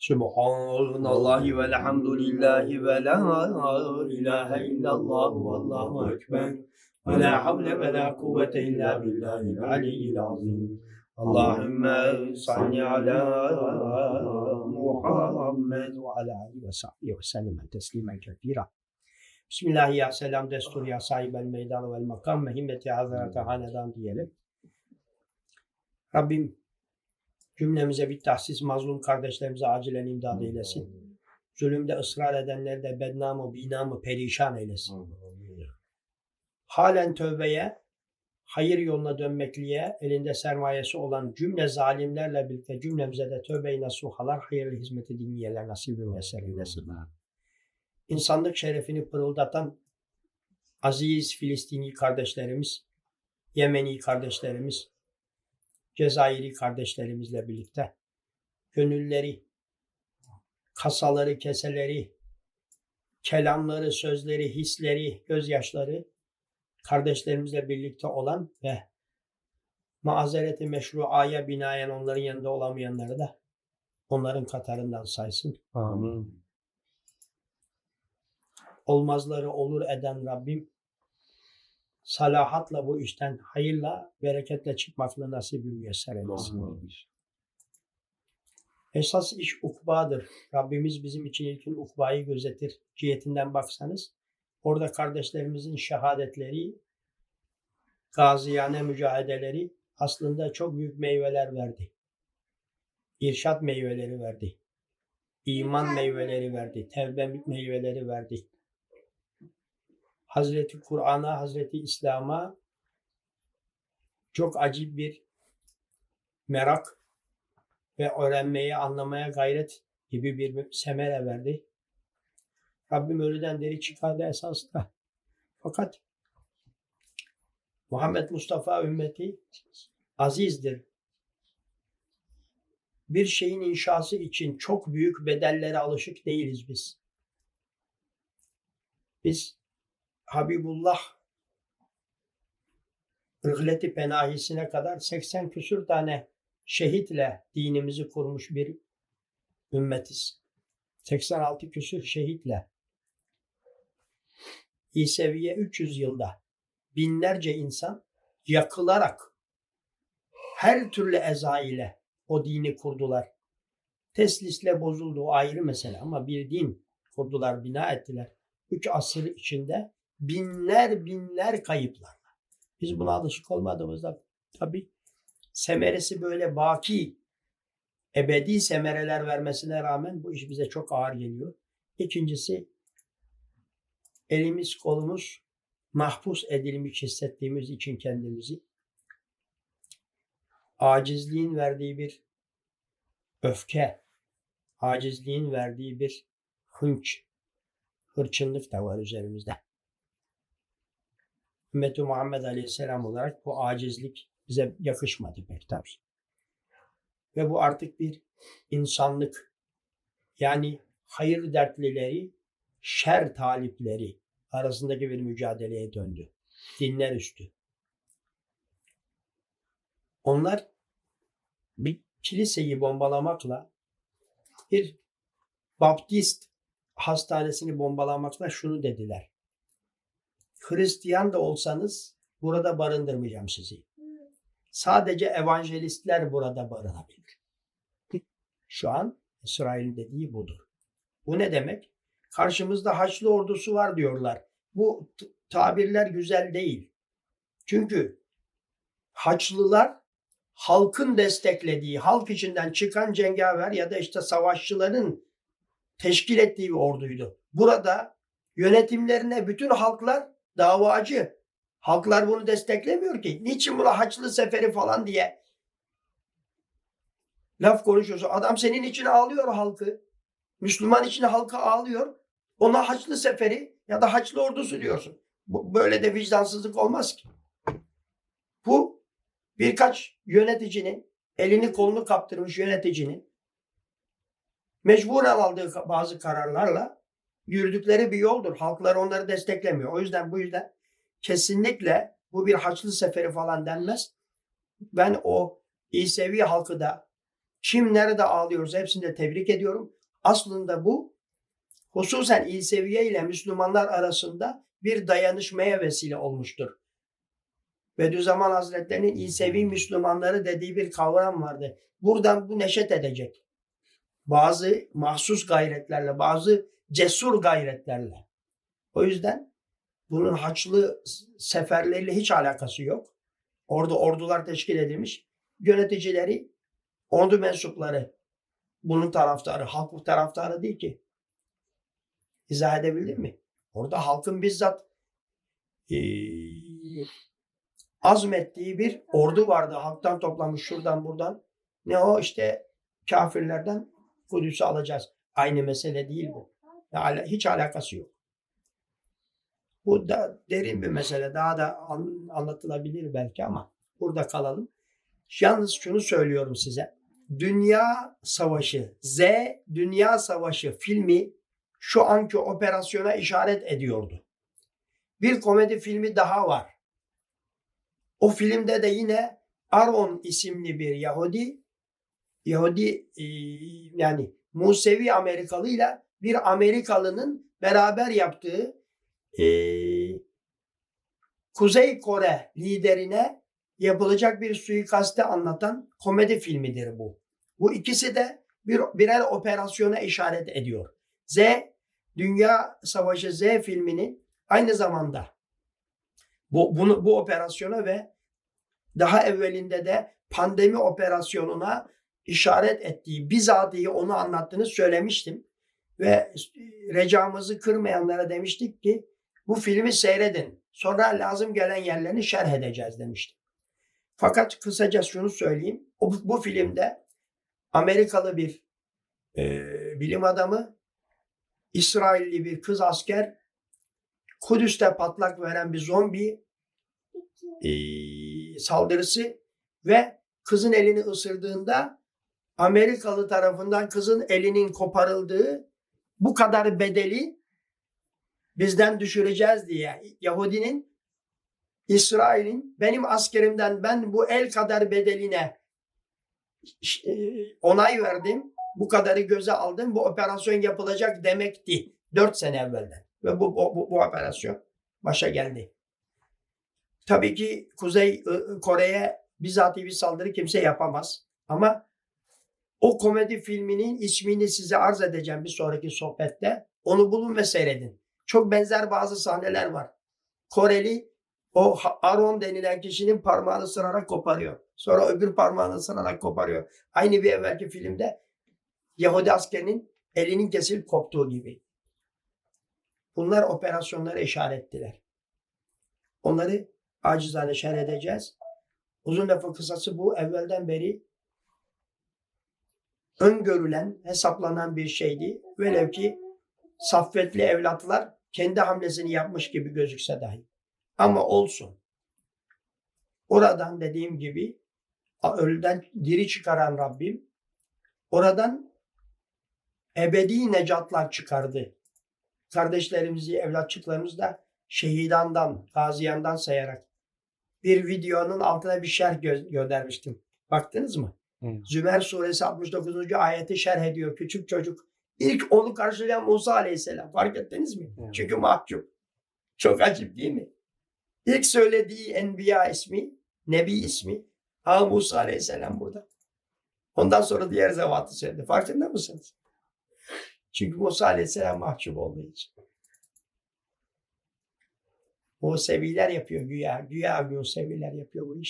Subhanallahi velhamdülillahi ve la ilahe illallah vallahu ekber. Ve la havle ve la kuvvete illa billahil aliyyil azim. Allahümme salli ala Muhammed ve ala alihi ve sahbihi ve sellem teslimen kefira. Bismillah ya selam destur ya sahibel meydan vel makam ve himmeti hazreti hanedan diyelim. Rabbim cümlemize bir tahsis mazlum kardeşlerimize acilen imdad eylesin. Zulümde ısrar edenleri de bednamı, binamı perişan eylesin. Halen tövbeye, hayır yoluna dönmekliğe elinde sermayesi olan cümle zalimlerle birlikte cümlemize de tövbe-i nasuhalar, hayırlı hizmeti dinleyeler nasip ve müyesser eylesin. İnsanlık şerefini pırıldatan aziz Filistini kardeşlerimiz, Yemeni kardeşlerimiz, Cezayir'i kardeşlerimizle birlikte gönülleri, kasaları, keseleri, kelamları, sözleri, hisleri, gözyaşları kardeşlerimizle birlikte olan ve maazereti meşruaya binaen onların yanında olamayanları da onların katarından saysın. Amin. Olmazları olur eden Rabbim salahatla bu işten hayırla, bereketle çıkmakla nasip müyesser eylesin. Esas iş ukbadır. Rabbimiz bizim için ilkin ukbayı gözetir. Cihetinden baksanız orada kardeşlerimizin şehadetleri, gaziyane mücadeleri aslında çok büyük meyveler verdi. İrşat meyveleri verdi. İman meyveleri verdi. Tevbe meyveleri verdi. Hazreti Kur'an'a, Hazreti İslam'a çok acip bir merak ve öğrenmeye, anlamaya gayret gibi bir semere verdi. Rabbim ölüden deri çıkardı esasında. Fakat Muhammed Mustafa ümmeti azizdir. Bir şeyin inşası için çok büyük bedellere alışık değiliz biz. Biz Habibullah Rıhleti Penahisine kadar 80 küsür tane şehitle dinimizi kurmuş bir ümmetiz. 86 küsür şehitle. İseviye 300 yılda binlerce insan yakılarak her türlü eza ile o dini kurdular. Teslisle bozuldu o ayrı mesele ama bir din kurdular, bina ettiler. Üç asır içinde binler binler kayıplarla. Biz buna alışık olmadığımızda tabii semeresi böyle baki, ebedi semereler vermesine rağmen bu iş bize çok ağır geliyor. İkincisi elimiz kolumuz mahpus edilmiş hissettiğimiz için kendimizi acizliğin verdiği bir öfke, acizliğin verdiği bir hınç, hırçınlık da var üzerimizde. Ümmeti Muhammed Aleyhisselam olarak bu acizlik bize yakışmadı pek tabii. Ve bu artık bir insanlık yani hayır dertlileri, şer talipleri arasındaki bir mücadeleye döndü. Dinler üstü. Onlar bir kiliseyi bombalamakla bir Baptist hastanesini bombalamakla şunu dediler. Hristiyan da olsanız burada barındırmayacağım sizi. Sadece evangelistler burada barınabilir. Şu an İsrail'in dediği budur. Bu ne demek? Karşımızda Haçlı ordusu var diyorlar. Bu tabirler güzel değil. Çünkü Haçlılar halkın desteklediği, halk içinden çıkan cengaver ya da işte savaşçıların teşkil ettiği bir orduydu. Burada yönetimlerine bütün halklar davacı. Halklar bunu desteklemiyor ki. Niçin buna Haçlı Seferi falan diye laf konuşuyorsun. Adam senin için ağlıyor halkı. Müslüman için halka ağlıyor. Ona Haçlı Seferi ya da Haçlı ordusu diyorsun. Bu, böyle de vicdansızlık olmaz ki. Bu birkaç yöneticinin elini kolunu kaptırmış yöneticinin mecburen aldığı bazı kararlarla yürüdükleri bir yoldur. Halklar onları desteklemiyor. O yüzden bu yüzden kesinlikle bu bir Haçlı Seferi falan denmez. Ben o İsevi halkı da Kim nerede ağlıyorsa hepsini de tebrik ediyorum. Aslında bu hususen İseviye ile Müslümanlar arasında bir dayanışmaya vesile olmuştur. Bediüzzaman Hazretleri'nin İsevi Müslümanları dediği bir kavram vardı. Buradan bu neşet edecek. Bazı mahsus gayretlerle, bazı cesur gayretlerle. O yüzden bunun haçlı seferleriyle hiç alakası yok. Orada ordular teşkil edilmiş. Yöneticileri, ordu mensupları bunun taraftarı, halk taraftarı değil ki. İzah edebildim mi? Orada halkın bizzat eee, azmettiği bir ordu vardı. Halktan toplamış şuradan buradan. Ne o işte kafirlerden Kudüs'ü alacağız. Aynı mesele değil bu. Hiç alakası yok. Bu da derin bir mesele. Daha da an- anlatılabilir belki ama burada kalalım. Yalnız şunu söylüyorum size. Dünya Savaşı, Z Dünya Savaşı filmi şu anki operasyona işaret ediyordu. Bir komedi filmi daha var. O filmde de yine Aron isimli bir Yahudi, Yahudi e, yani Musevi Amerikalı ile bir Amerikalının beraber yaptığı e, Kuzey Kore liderine yapılacak bir suikaste anlatan komedi filmidir bu. Bu ikisi de bir birer operasyona işaret ediyor. Z Dünya Savaşı Z filminin aynı zamanda bu bunu bu operasyona ve daha evvelinde de pandemi operasyonuna işaret ettiği, bizatihi onu anlattığını söylemiştim. Ve recamızı kırmayanlara demiştik ki bu filmi seyredin. Sonra lazım gelen yerlerini şerh edeceğiz demiştim. Fakat kısaca şunu söyleyeyim. O, bu filmde Amerikalı bir e, bilim adamı, İsrailli bir kız asker, Kudüs'te patlak veren bir zombi e, saldırısı ve kızın elini ısırdığında Amerikalı tarafından kızın elinin koparıldığı bu kadar bedeli bizden düşüreceğiz diye Yahudinin İsrail'in benim askerimden ben bu el kadar bedeline e, onay verdim. Bu kadarı göze aldım. Bu operasyon yapılacak demekti. Dört sene evvelden. Ve bu, bu, bu, bu operasyon başa geldi. Tabii ki Kuzey Kore'ye bizatihi bir saldırı kimse yapamaz. Ama o komedi filminin ismini size arz edeceğim bir sonraki sohbette. Onu bulun ve seyredin. Çok benzer bazı sahneler var. Koreli o Aron denilen kişinin parmağını ısırarak koparıyor. Sonra öbür parmağını ısırarak koparıyor. Aynı bir evvelki filmde Yahudi askerinin elinin kesilip koptuğu gibi. Bunlar operasyonlara işarettiler. Onları acizane şerh edeceğiz. Uzun lafı kısası bu evvelden beri öngörülen, hesaplanan bir şeydi. Velev ki saffetli evlatlar kendi hamlesini yapmış gibi gözükse dahi. Ama olsun. Oradan dediğim gibi ölüden diri çıkaran Rabbim oradan ebedi necatlar çıkardı. Kardeşlerimizi, evlatçıklarımızı da şehidandan, gaziyandan sayarak bir videonun altına bir şerh gö- göndermiştim. Baktınız mı? Zümer suresi 69. ayeti şerh ediyor küçük çocuk. İlk onu karşılayan Musa aleyhisselam. Fark ettiniz mi? Evet. Çünkü mahcup. Çok acip değil mi? İlk söylediği Enbiya ismi, Nebi ismi. Ha Musa aleyhisselam burada. Ondan sonra diğer zevatı söyledi. Farkında mısınız? Çünkü Musa aleyhisselam mahcup olduğu için. Museviler yapıyor güya. Güya Museviler yapıyor bu iş.